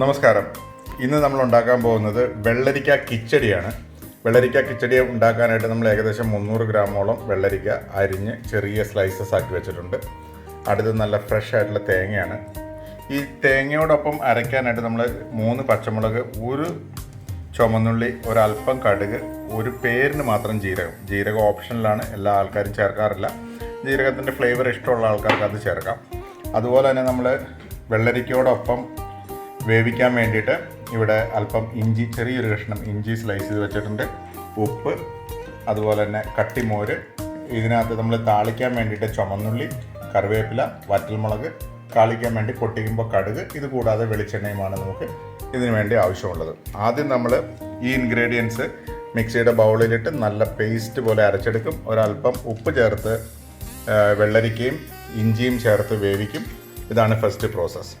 നമസ്കാരം. ഇന്ന് നമ്മൾ ഉണ്ടാക്കാൻ പോകുന്നത് വെള്ളരിക്ക കിച്ചടിയാണ്. വെള്ളരിക്ക കിച്ചടി ഉണ്ടാക്കാനായിട്ട് നമ്മൾ ഏകദേശം മുന്നൂറ് ഗ്രാമോളം വെള്ളരിക്ക അരിഞ്ഞ് ചെറിയ സ്ലൈസസ് ആക്കി വെച്ചിട്ടുണ്ട്. അടുത്ത് നല്ല ഫ്രഷ് ആയിട്ടുള്ള തേങ്ങയാണ്. ഈ തേങ്ങയോടൊപ്പം അരയ്ക്കാനായിട്ട് നമ്മൾ മൂന്ന് പച്ചമുളക് ഒരു ചുമന്നുള്ളി ഒരല്പം കടുക് ഒരു പേരിന് മാത്രം ജീരകം. ജീരകം ഓപ്ഷനിലാണ് എല്ലാ ആൾക്കാരും ചേർക്കാറില്ല. ജീരകത്തിന്റെ ഫ്ലേവർ ഇഷ്ടമുള്ള ആൾക്കാർക്ക് അത് ചേർക്കാം. അതുപോലെ തന്നെ നമ്മൾ വെള്ളരിക്കയോടൊപ്പം വേവിക്കാൻ വേണ്ടിയിട്ട് ഇവിടെ അല്പം ഇഞ്ചി ചെറിയൊരു കഷ്ണം ഇഞ്ചി സ്ലൈസ് ചെയ്ത് വെച്ചിട്ടുണ്ട്. ഉപ്പ് അതുപോലെ തന്നെ കട്ടിമോര് ഇതിനകത്ത് നമ്മൾ താളിക്കാൻ വേണ്ടിയിട്ട് ചുമന്നുള്ളി കറിവേപ്പില വറ്റൽമുളക് താളിക്കാൻ വേണ്ടി പൊട്ടിക്കുമ്പോൾ കടുക് ഇത് കൂടാതെ വെളിച്ചെണ്ണയുമാണ് നമുക്ക് ഇതിനു വേണ്ടി ആവശ്യമുള്ളത്. ആദ്യം നമ്മൾ ഈ ഇൻഗ്രീഡിയൻസ് മിക്സിയുടെ ബൗളിലിട്ട് നല്ല പേസ്റ്റ് പോലെ അരച്ചെടുക്കും. ഒരല്പം ഉപ്പ് ചേർത്ത് വെള്ളരിക്കയും ഇഞ്ചിയും ചേർത്ത് വേവിക്കും. ഇതാണ് ഫസ്റ്റ് പ്രോസസ്സ്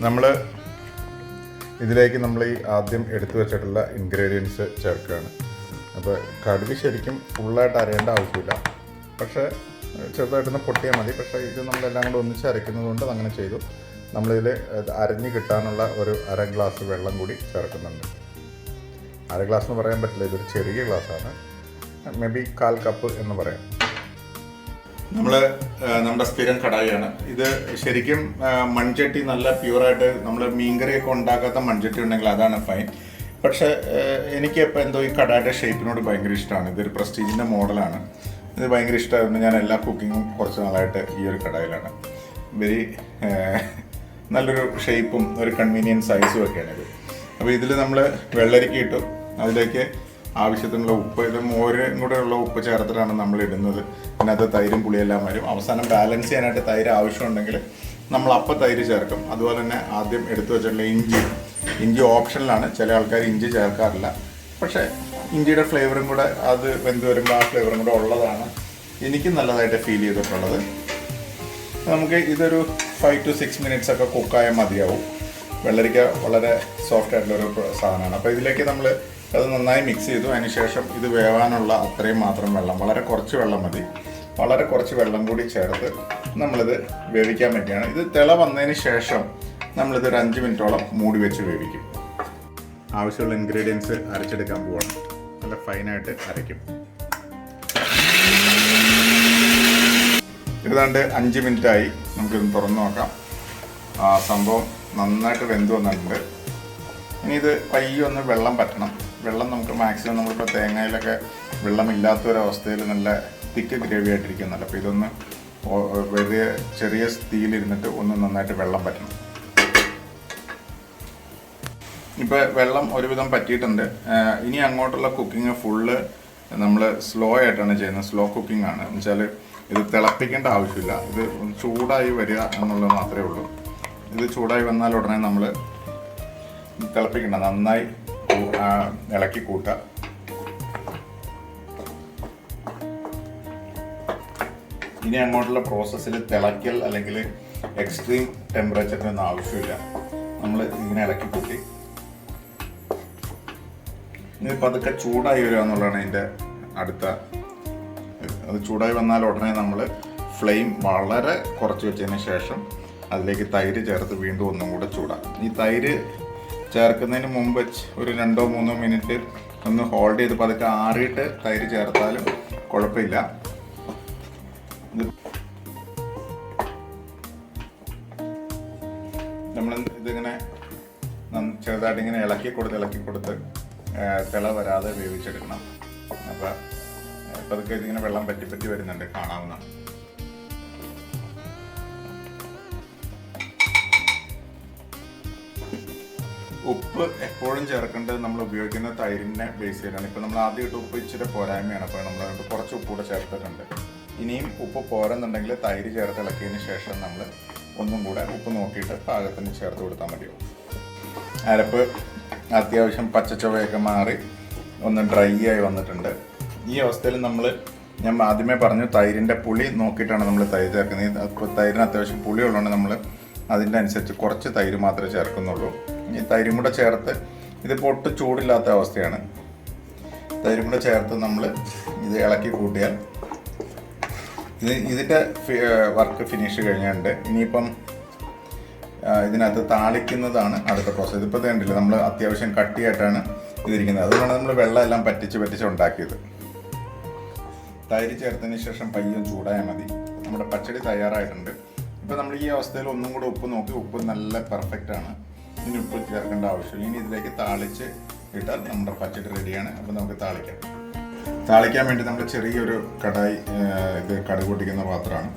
നമ്മൾ ഇതിലേക്ക് നമ്മൾ ഈ ആദ്യം എടുത്തു വെച്ചിട്ടുള്ള ഇൻഗ്രീഡിയൻസ് ചേർക്കുകയാണ്. അപ്പോൾ കടുക് ശരിക്കും ഫുള്ളായിട്ട് അരയേണ്ട ആവശ്യമില്ല. പക്ഷേ ചെറുതായിട്ടൊന്ന് പൊട്ടിയാൽ മതി. പക്ഷേ ഇത് നമ്മളെല്ലാം കൂടെ ഒന്നിച്ച് അരയ്ക്കുന്നത് കൊണ്ട് അങ്ങനെ ചെയ്തു. നമ്മളിതിൽ അരഞ്ഞ് കിട്ടാനുള്ള ഒരു അര ഗ്ലാസ് വെള്ളം കൂടി ചേർക്കുന്നുണ്ട്. അര ഗ്ലാസ് എന്ന് പറയാൻ പറ്റില്ല. ഇതൊരു ചെറിയ ഗ്ലാസ്സാണ്. മേ ബി കാൽ കപ്പ് എന്ന് പറയാം. നമ്മൾ നമ്മുടെ സ്ഥിരം കടായിയാണ് ഇത് ശരിക്കും മൺചട്ടി നല്ല പ്യൂറായിട്ട് നമ്മൾ മീൻകറിയൊക്കെ ഉണ്ടാക്കാത്ത മൺചട്ടി ഉണ്ടെങ്കിൽ അതാണ് ഫൈൻ. പക്ഷേ എനിക്ക് ഇപ്പോൾ എന്തോ ഈ കടായുടെ ഷേപ്പിനോട് ഭയങ്കര ഇഷ്ടമാണ്. ഇതൊരു പ്രസ്റ്റീജിന്റെ മോഡലാണ്. ഇത് ഭയങ്കര ഇഷ്ടമായിരുന്നു ഞാൻ എല്ലാ കുക്കിങ്ങും കുറച്ച് നാളായിട്ട് ഈ ഒരു കടായിലാണ്. വെരി നല്ലൊരു ഷേപ്പും ഒരു കൺവീനിയന്റ് സൈസും ഒക്കെയാണ് ഇത്. അപ്പോൾ ഇതിൽ നമ്മൾ വെള്ളരിക്ക ഇട്ടു. അതിലേക്ക് ആവശ്യത്തിനുള്ള ഉപ്പ് ഇത് മോരും കൂടെ ഉള്ള ഉപ്പ് ചേർത്തിട്ടാണ് നമ്മൾ ഇടുന്നത്. അതിനകത്ത് തൈരും പുളിയെല്ലാം വരും. അവസാനം ബാലൻസ് ചെയ്യാനായിട്ട് തൈര് ആവശ്യമുണ്ടെങ്കിൽ നമ്മൾ അപ്പ തൈര് ചേർക്കും. അതുപോലെ തന്നെ ആദ്യം എടുത്തു വെച്ചിട്ടുള്ള ഇഞ്ചി. ഇഞ്ചി ഓപ്ഷനിലാണ് ചില ആൾക്കാർ ഇഞ്ചി ചേർക്കാറില്ല. പക്ഷേ ഇഞ്ചിയുടെ ഫ്ലേവറും കൂടെ അത് വെന്ത് വരുമ്പോൾ ആ ഫ്ലേവറും കൂടെ ഉള്ളതാണ് എനിക്ക് നല്ലതായിട്ട് ഫീൽ ചെയ്തിട്ടുള്ളത്. നമുക്ക് ഇതൊരു ഫൈവ് ടു സിക്സ് മിനിറ്റ്സ് ഒക്കെ കുക്കായാൽ മതിയാവും. വെള്ളരിക്ക വളരെ സോഫ്റ്റ് ആയിട്ടുള്ള ഒരു സാധനമാണ്. അപ്പോൾ ഇതിലേക്ക് നമ്മൾ അത് നന്നായി മിക്സ് ചെയ്തു. അതിന് ശേഷം ഇത് വേവാനുള്ള അത്രയും മാത്രം വെള്ളം വളരെ കുറച്ച് വെള്ളം മതി. വളരെ കുറച്ച് വെള്ളം കൂടി ചേർത്ത് നമ്മളിത് വേവിക്കാൻ പറ്റിയാണ് ഇത് തിള വന്നതിന് ശേഷം നമ്മളിത് ഒരു അഞ്ച് മിനിറ്റോളം മൂടി വെച്ച് വേവിക്കും. ആവശ്യമുള്ള ഇൻഗ്രീഡിയൻസ് അരച്ചെടുക്കാൻ പോവാണ്. നല്ല ഫൈനായിട്ട് അരയ്ക്കും. ഏതാണ്ട് അഞ്ച് മിനിറ്റായി നമുക്കിത് തുറന്നു നോക്കാം. ആ സംഭവം നന്നായിട്ട് വെന്ത് വന്നിട്ടുണ്ട്. ഇനി ഇത് പയ്യൊന്ന് വെള്ളം പറ്റണം. വെള്ളം നമുക്ക് മാക്സിമം നമ്മളിപ്പോൾ തേങ്ങയിലൊക്കെ വെള്ളമില്ലാത്ത ഒരവസ്ഥയിൽ നല്ല തിക്ക് ഗ്രേവി ആയിട്ടിരിക്കുന്നുണ്ട്. അപ്പോൾ ഇതൊന്ന് വലിയ ചെറിയ തീയിലിരുന്നിട്ട് ഒന്ന് നന്നായിട്ട് വെള്ളം പറ്റണം. ഇപ്പോൾ വെള്ളം ഒരുവിധം പറ്റിയിട്ടുണ്ട്. ഇനി അങ്ങോട്ടുള്ള കുക്കിംഗ് ഫുള്ള് നമ്മൾ സ്ലോ ആയിട്ടാണ് ചെയ്യുന്നത്. സ്ലോ കുക്കിംഗ് ആണ്. എന്ന് വെച്ചാൽ ഇത് തിളപ്പിക്കേണ്ട ആവശ്യമില്ല. ഇത് ചൂടായി വരിക എന്നുള്ളത് മാത്രമേ ഉള്ളൂ. ഇത് ചൂടായി വന്നാൽ ഉടനെ നമ്മൾ തിളപ്പിക്കേണ്ട. നന്നായി ഇളക്കി കൂട്ടുക. ഇനി അങ്ങോട്ടുള്ള പ്രോസസ്സിൽ തിളയ്ക്കൽ അല്ലെങ്കിൽ എക്സ്ട്രീം ടെമ്പറേച്ചറിനൊന്നും ആവശ്യമില്ല. നമ്മൾ ഇങ്ങനെ ഇളക്കി കൂട്ടി. ഇനി പതുക്കെ ചൂടായി വരിക എന്നുള്ളതാണ് അതിന്റെ അടുത്ത അത് ചൂടായി വന്നാൽ ഉടനെ നമ്മൾ ഫ്ലെയിം വളരെ കുറച്ച് വെച്ചതിന് ശേഷം അതിലേക്ക് തൈര് ചേർത്ത് വീണ്ടും ഒന്നും കൂടെ ചൂടാം. ഈ തൈര് ചേർക്കുന്നതിന് മുമ്പ് ഒരു രണ്ടോ മൂന്നോ മിനിറ്റ് ഒന്ന് ഹോൾഡ് ചെയ്ത് പതുക്കെ ആറിയിട്ട് തൈര് ചേർത്താലും കുഴപ്പമില്ല. നമ്മൾ ഇതിങ്ങനെ ചെറുതായിട്ട് ഇങ്ങനെ ഇളക്കി കൊടുത്ത് ഇളക്കി കൊടുത്ത് തിള വരാതെ വേവിച്ചെടുക്കണം. അപ്പോൾ പതുക്കെ ഇതിങ്ങനെ വെള്ളം പറ്റി പറ്റി വരുന്നുണ്ട് കാണാവുന്ന ഉപ്പ് എപ്പോഴും ചേർക്കേണ്ടത് നമ്മൾ ഉപയോഗിക്കുന്ന തൈരിനെ ബേസ് ചെയ്താണ്. ഇപ്പം നമ്മൾ ആദ്യം ഇട്ട് ഉപ്പ് ഇച്ചിരി പോരായ്മയാണ്. അപ്പോൾ നമ്മൾ അതുകൊണ്ട് കുറച്ച് ഉപ്പ് കൂടെ ചേർത്തിട്ടുണ്ട്. ഇനിയും ഉപ്പ് പോരെന്നുണ്ടെങ്കിൽ തൈര് ചേർത്ത് ഇളക്കിയതിന് ശേഷം നമ്മൾ ഒന്നും കൂടെ ഉപ്പ് നോക്കിയിട്ട് പാകത്തിന് ചേർത്ത് കൊടുത്താൽ മതിയാവും. അരപ്പ് അത്യാവശ്യം പച്ചച്ചുവയൊക്കെ മാറി ഒന്ന് ഡ്രൈ ആയി വന്നിട്ടുണ്ട്. ഈ അവസ്ഥയിൽ നമ്മൾ ഞാൻ ആദ്യമേ പറഞ്ഞു തൈരിന്റെ പുളി നോക്കിയിട്ടാണ് നമ്മൾ തൈര് ചേർക്കുന്നത്. തൈരിന് അത്യാവശ്യം പുളി ഉള്ളതുകൊണ്ട് നമ്മൾ അതിന്റെ അനുസരിച്ച് കുറച്ച് തൈര് മാത്രമേ ചേർക്കുന്നുള്ളൂ. ഈ തൈരും കൂടെ ചേർത്ത് ഇതിപ്പോൾ ഒട്ടും ചൂടില്ലാത്ത അവസ്ഥയാണ്. തൈരും കൂടെ ചേർത്ത് നമ്മൾ ഇത് ഇളക്കി കൂട്ടിയാൽ ഇത് ഇതിന്റെ വർക്ക് ഫിനിഷ് കഴിഞ്ഞിട്ടുണ്ട്. ഇനിയിപ്പം ഇതിനകത്ത് താളിക്കുന്നതാണ് അടുത്ത പ്രോസസ്സ് ഇതിപ്പോൾ കണ്ടില്ല നമ്മൾ അത്യാവശ്യം കട്ടിയായിട്ടാണ് ഇതിരിക്കുന്നത്. അതുകൊണ്ട് നമ്മൾ വെള്ളമെല്ലാം പറ്റിച്ച് പറ്റിച്ച് ഉണ്ടാക്കിയത്. തൈര് ചേർത്തതിന് ശേഷം പയ്യം ചൂടായാൽ മതി. നമ്മുടെ പച്ചടി തയ്യാറായിട്ടുണ്ട്. ഇപ്പോൾ നമ്മൾ ഈ അവസ്ഥയിൽ ഒന്നും കൂടെ ഉപ്പ് നോക്കി ഉപ്പ് നല്ല പെർഫെക്റ്റ് ആണ്. ഇനി ഉപ്പ് ചേർക്കേണ്ട ആവശ്യമില്ല. ഇനി ഇതിലേക്ക് താളിച്ച് ഇട്ടാൽ നമ്മുടെ പച്ചടി റെഡിയാണ്. അപ്പോൾ നമുക്ക് താളിക്കാം. താളിക്കാൻ വേണ്ടി നമ്മൾ ചെറിയൊരു കടായി ഇത് കടുക് പൊട്ടിക്കുന്ന പാത്രമാണ്.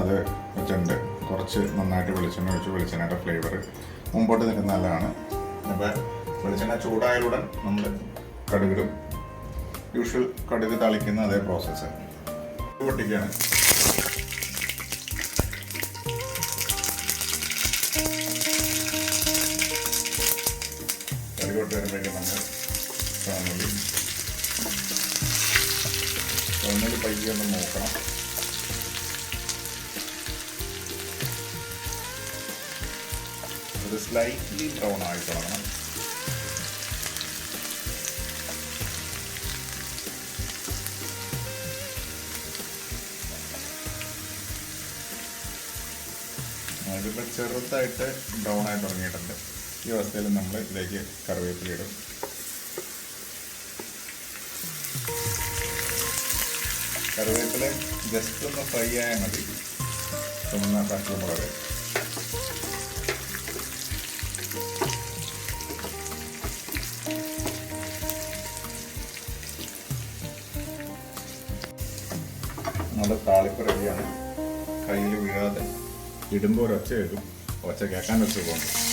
അത് വെച്ചിട്ടുണ്ട്. കുറച്ച് നന്നായിട്ട് വെളിച്ചെണ്ണ ഒഴിച്ച് വെളിച്ചെണ്ണയുടെ ഫ്ലേവർ മുമ്പോട്ട് നിൽക്കുന്ന നല്ലതാണ്. അപ്പോൾ വെളിച്ചെണ്ണ ചൂടായാലുടൻ നമ്മൾ കടുകിടും. യൂഷ്വൽ കടുക് താളിക്കുന്ന അതേ പ്രോസസ്സ് പൊട്ടിക്കുകയാണ്. ചുവന്നുള്ളി പയ്യെ ഒന്ന് നോക്കണം സ്ലൈറ്റ്ലി ബ്രൗൺ ആയി തുടങ്ങണം. ചെറുതായിട്ട് ബ്രൗൺ ആയി തുടങ്ങിയിട്ടുണ്ട്. ഈ അവസ്ഥയിൽ നമ്മൾ ഇതിലേക്ക് കറിവേപ്പില ഇടും. കറിവേപ്പില ജസ്റ്റ് ഒന്ന് ഫ്രൈ ആയാൽ മതി. ചുമന്ന പച്ചമുളക്. നമ്മുടെ താളിപ്പ് കയ്യിൽ വീഴാതെ ഇടുമ്പോൾ ഒരു ഒച്ച കേൾക്കും ഒച്ച കേൾക്കാൻ വെച്ച് പോകുന്നു.